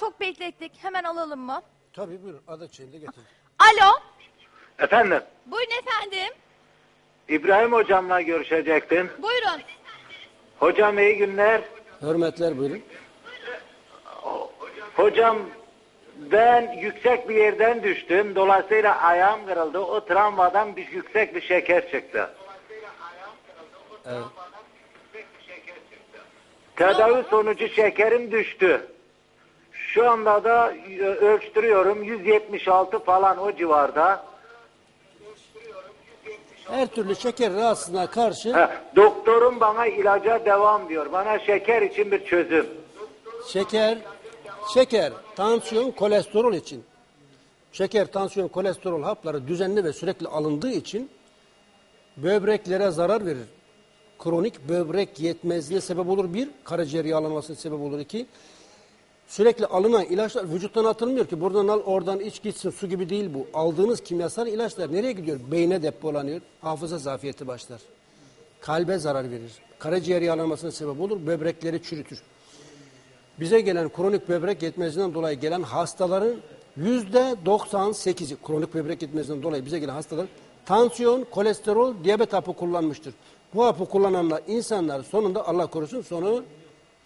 Çok beklettik. Hemen alalım mı? Tabii buyurun adet şeyini getir. Alo. Efendim, Buyurun efendim. İbrahim hocamla görüşecektim. Buyurun. Hocam iyi günler. Hürmetler buyurun. Hocam ben yüksek bir yerden düştüm. Dolayısıyla ayağım kırıldı. O travmadan bir yüksek bir şeker çıktı. Evet. Tedavi sonucu şekerim düştü. Şu anda da e, ölçtürüyorum 176 falan o civarda. Her türlü şeker rahatsızlığına karşı Ha, doktorum bana ilaca devam diyor. Bana şeker için bir çözüm. şeker, şeker, tansiyon, kolesterol için şeker, tansiyon, kolesterol hapları düzenli ve sürekli alındığı için böbreklere zarar verir. Kronik böbrek yetmezliğine sebep olur bir, karaciğer yağlanmasına sebep olur iki. Sürekli alınan ilaçlar vücuttan atılmıyor ki buradan al oradan iç gitsin su gibi değil bu. Aldığınız kimyasal ilaçlar nereye gidiyor? Beyne depolanıyor. Hafıza zafiyeti başlar. Kalbe zarar verir. Karaciğer yağlanmasına sebep olur. Böbrekleri çürütür. Bize gelen kronik böbrek yetmezliğinden dolayı gelen hastaların yüzde 98'i kronik böbrek yetmezliğinden dolayı bize gelen hastaların tansiyon, kolesterol, diyabet hapı kullanmıştır. Bu hapı kullananlar insanlar sonunda Allah korusun sonu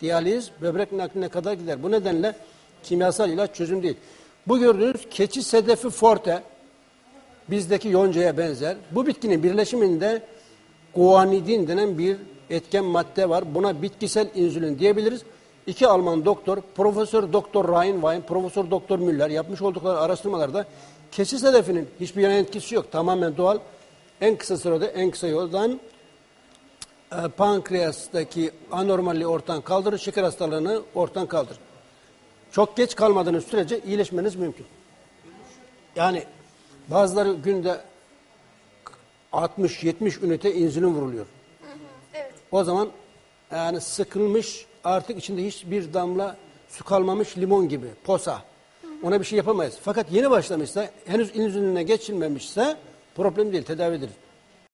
diyaliz, böbrek nakline kadar gider. Bu nedenle kimyasal ilaç çözüm değil. Bu gördüğünüz keçi sedefi forte bizdeki yoncaya benzer. Bu bitkinin birleşiminde guanidin denen bir etken madde var. Buna bitkisel insülin diyebiliriz. İki Alman doktor, Profesör Doktor Rheinwein, Profesör Doktor Müller yapmış oldukları araştırmalarda keçi sedefinin hiçbir yan etkisi yok. Tamamen doğal. En kısa sürede en kısa yoldan pankreastaki anormalliği ortadan kaldırır, şeker hastalığını ortadan kaldırır. Çok geç kalmadığınız sürece iyileşmeniz mümkün. Yani bazıları günde 60-70 ünite insülin vuruluyor. Evet. O zaman yani sıkılmış artık içinde hiçbir damla su kalmamış limon gibi posa. Ona bir şey yapamayız. Fakat yeni başlamışsa henüz insülinine geçilmemişse problem değil tedavi edilir.